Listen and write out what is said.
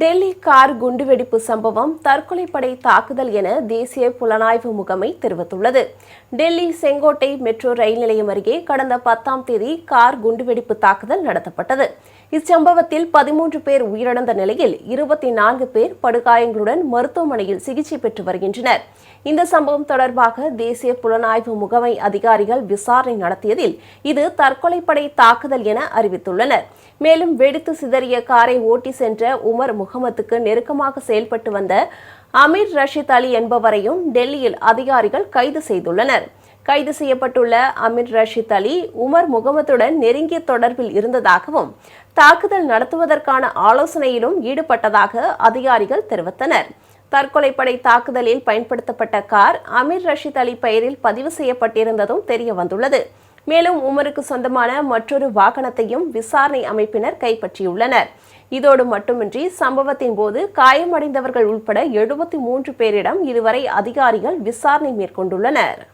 Delhi car குண்டுவெடிப்பு சம்பவம் தற்கொலைப்படை தாக்குதல் என தேசிய புலனாய்வு முகமை தெரிவித்துள்ளது. டெல்லி செங்கோட்டை மெட்ரோ ரயில் நிலையம் அருகே கடந்த பத்தாம் தேதி கார் குண்டுவெடிப்பு தாக்குதல் நடத்தப்பட்டது. இச்சம்பவத்தில் பதிமூன்று பேர் உயிரிழந்த நிலையில் இருபத்தி நான்கு பேர் படுகாயங்களுடன் மருத்துவமனையில் சிகிச்சை பெற்று வருகின்றனர். இந்த சம்பவம் தொடர்பாக தேசிய புலனாய்வு முகமை அதிகாரிகள் விசாரணை நடத்தியதில் இது தற்கொலைப்படை தாக்குதல் என அறிவித்துள்ளனர். மேலும் வெடித்து சிதறிய காரை ஓட்டி சென்ற உமர் முகமதுக்கு நெருக்கமாக செயல்பட்டு வந்த அமீர் ரஷீத் அலி என்பவரையும் டெல்லியில் அதிகாரிகள் கைது செய்துள்ளனர். கைது செய்யப்பட்டுள்ள அமீர் ரஷீத் அலி உமர் முகமதுடன் நெருங்கிய தொடர்பில் இருந்ததாகவும் தாக்குதல் நடத்துவதற்கான ஆலோசனையிலும் ஈடுபட்டதாக அதிகாரிகள் தெரிவித்தனர். தற்கொலைப்படை தாக்குதலில் பயன்படுத்தப்பட்ட கார் அமீர் ரஷீத் அலி பெயரில் பதிவு செய்யப்பட்டிருந்ததும் தெரிய வந்துள்ளது. மேலும் உமருக்கு சொந்தமான மற்றொரு வாகனத்தையும் விசாரணை அமைப்பினர் கைப்பற்றியுள்ளனர். இதோடு மட்டுமின்றி சம்பவத்தின் போது காயமடைந்தவர்கள் உட்பட எழுபத்தி மூன்று பேரிடம் இதுவரை அதிகாரிகள் விசாரணை மேற்கொண்டுள்ளனர்.